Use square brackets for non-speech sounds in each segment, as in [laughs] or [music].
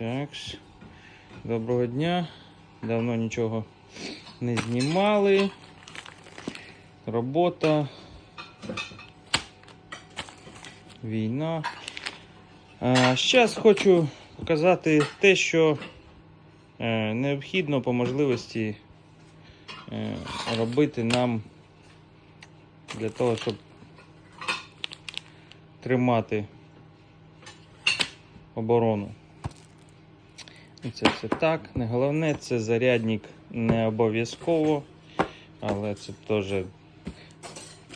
Так. Доброго дня. Давно нічого не знімали. Робота. Війна. Зараз хочу показати те, що е, необхідно по можливості е, робити нам для того, щоб тримати оборону. І це все так. Не головне, це зарядник не обов'язково, але це теж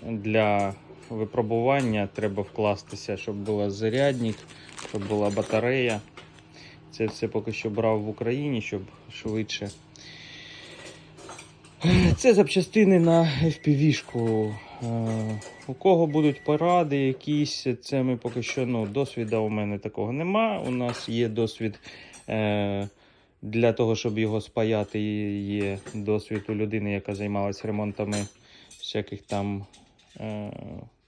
для випробування треба вкластися, щоб була зарядник, щоб була батарея. Це все поки що брав в Україні, щоб швидше. Це запчастини на FPV-шку. Е, У кого будуть поради якісь, це ми поки що ну, досвіду у мене такого нема. У нас є досвід для того, щоб його спаяти, є досвід у людини, яка займалась ремонтами всяких там е,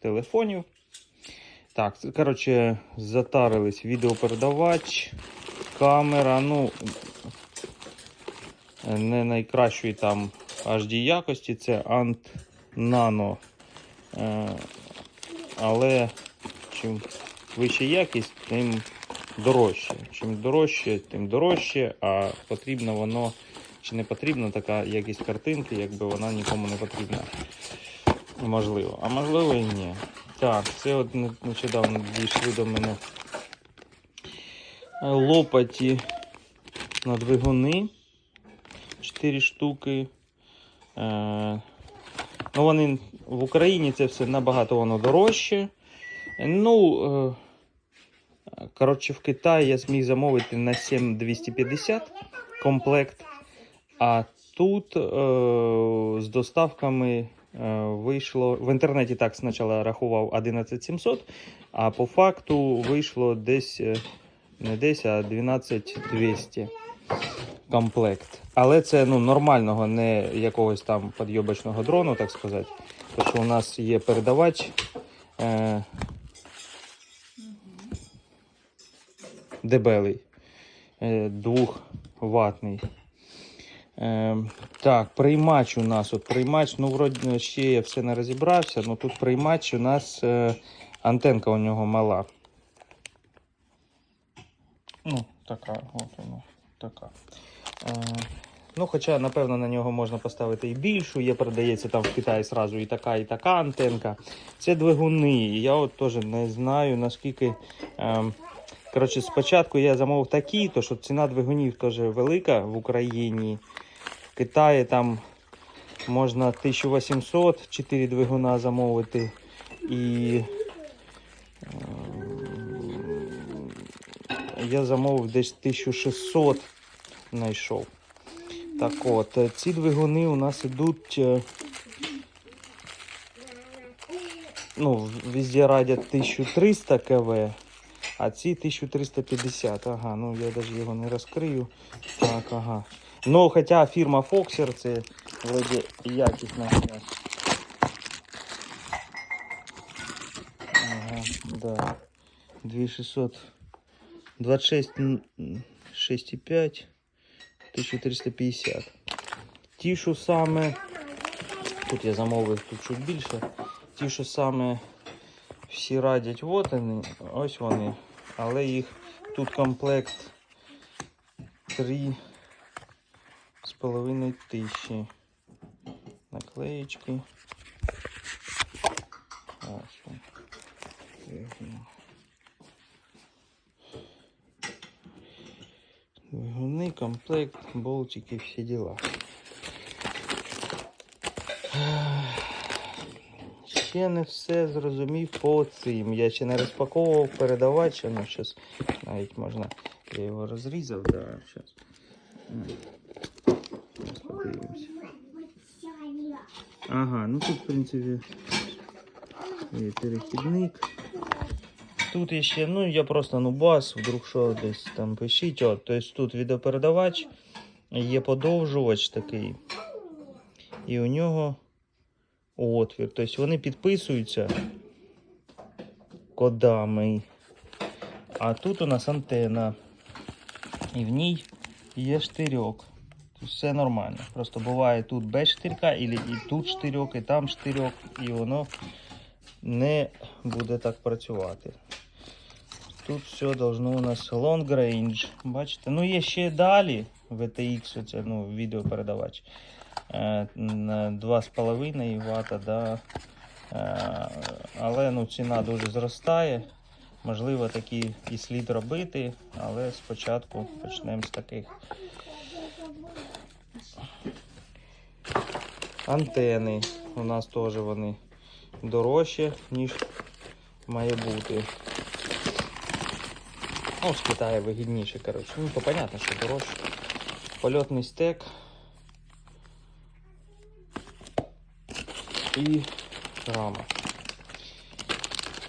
телефонів. Так, коротше, затарились відеопередавач, камера, ну не найкращої там HD якості, це Ant Nano. Е, але чим вища якість, тим дорожче. Чим дорожче, тим дорожче, а потрібно воно чи не потрібна така якість картинки, якби вона нікому не потрібна. Можливо. А можливо і ні. Так, це от нещодавно дійшли до мене е, лопаті на двигуни. 4 штуки. Е, ну, вони в Україні це все набагато воно дорожче. Ну, е, коротше, в Китаї я зміг замовити на 7250 комплект. А тут е, з доставками е, вийшло. В інтернеті так спочатку рахував 11700, а по факту вийшло десь е, не десь, а 12200 комплект. Але це ну, нормального, не якогось там підйобочного дрону, так сказати. Тому що у нас є передавач. Е, дебелий. Е, двохватний. Е, так, приймач у нас. От приймач, ну, вроді ще я все не розібрався, але тут приймач у нас е, антенка у нього мала. Ну, така, от воно, така. Ну, хоча, напевно, на нього можна поставити і більшу. Є, продається там в Китаї зразу і така, і така антенка. Це двигуни. Я от теж не знаю, наскільки. Е, коротше, спочатку я замовив такі, то що ціна двигунів теж велика в Україні. В Китаї там можна 1800 4 двигуна замовити. І е, я замовив десь 1600 знайшов. Так от, ці двигуни у нас ідуть. е, Ну, везде радять 1300 КВ, а ці 1350. Ага, ну я навіть його не розкрию. Так, ага. Ну, хоча фірма Foxer це вроді якісна. Ага, да. 2600. 26, м, м, 6,5. 1350. Ті, що саме. Тут я замовив тут чуть більше. Ті, що саме всі радять, от вони, ось вони. Але їх тут комплект 3 з половиною тисячі. Наклеєчки. Ось. Двигун. Двигуни, комплект, болтики, всі діла. Ще не все зрозумів по цим. Я ще не розпаковував передавач, ну зараз навіть можна. Я його розрізав, да. Подивимося. Ага, ну тут, в принципі, є перехідник. Тут ще, ну я просто ну бас, вдруг що десь там пишіть. От, тобто тут відеопередавач, є подовжувач такий. І у нього отвір. Тобто вони підписуються кодами. А тут у нас антена. І в ній є штирьок. Тобто все нормально. Просто буває тут без штирка, і, і тут штирьок, і там штирьок, і воно не буде так працювати. Тут все должно у нас long range. Бачите? Ну є ще далі VTX, це ну, відеопередавач. Е, 2,5 Вт, да. Е, але ну, ціна дуже зростає. Можливо, такі і слід робити, але спочатку почнемо з таких. Антени. У нас теж вони дорожчі, ніж має бути. Ну, з Китаю вигідніше, коротше. Ну, то понятно, що дорожче. Польотний стек. І рама.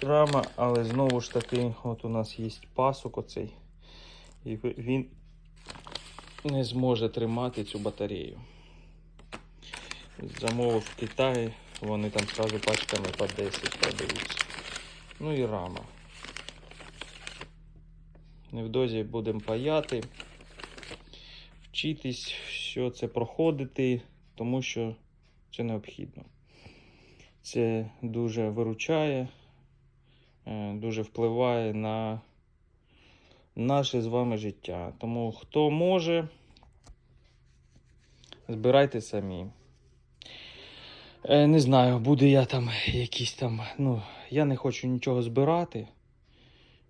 Рама, але знову ж таки, от у нас є пасок оцей. І він не зможе тримати цю батарею. Замовив в Китаї, вони там сразу пачками по 10 продаються. Ну і рама. Невдовзі будемо паяти, вчитись, що це проходити, тому що це необхідно. Це дуже виручає, е, дуже впливає на наше з вами життя. Тому хто може, збирайте самі. Е, Не знаю, буде я там якийсь там. Ну, я не хочу нічого збирати.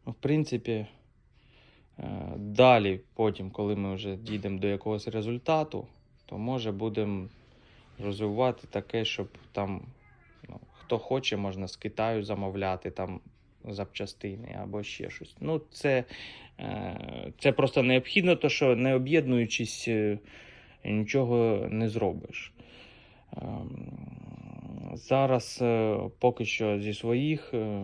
В принципі, далі, потім, коли ми вже дійдемо до якогось результату, то може будемо розвивати таке, щоб там ну, хто хоче, можна з Китаю замовляти там запчастини або ще щось. Ну, це, е, це просто необхідно, то що не об'єднуючись, е, нічого не зробиш. Ем, Зараз е, поки що зі своїх, е,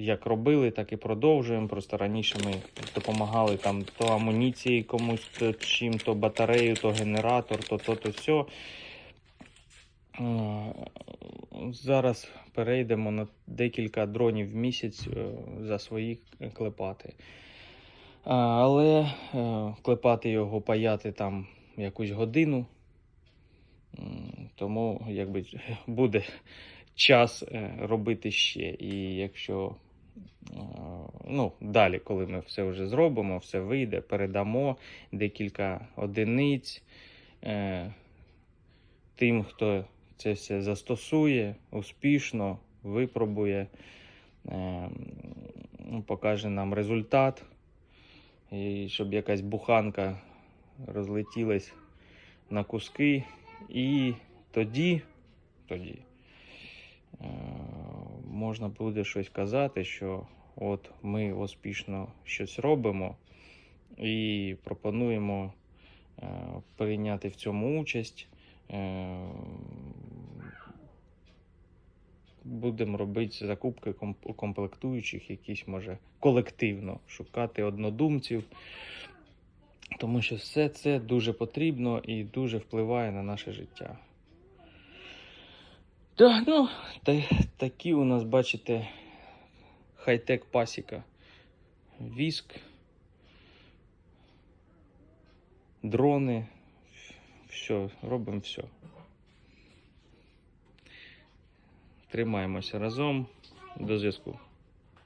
як робили, так і продовжуємо. Просто раніше ми допомагали там то амуніції комусь, то чим, то батарею, то генератор, то то, то все. Зараз перейдемо на декілька дронів в місяць е, за свої клепати. Але е, клепати його, паяти там якусь годину. Тому якби [laughs] буде час е, робити ще. І якщо ну, далі, коли ми все вже зробимо, все вийде, передамо декілька одиниць е, тим, хто це все застосує успішно, випробує, е, ну, покаже нам результат. І щоб якась буханка розлетілась на куски. І тоді, тоді е, можна буде щось казати, що от ми успішно щось робимо і пропонуємо е, прийняти в цьому участь. Е, Будемо робити закупки комплектуючих, якісь може колективно шукати однодумців. Тому що все це дуже потрібно і дуже впливає на наше життя. Так, ну, та, такі у нас, бачите, хай-тек пасіка. Віск, дрони, все, робимо все. Тримаємося разом. До зв'язку.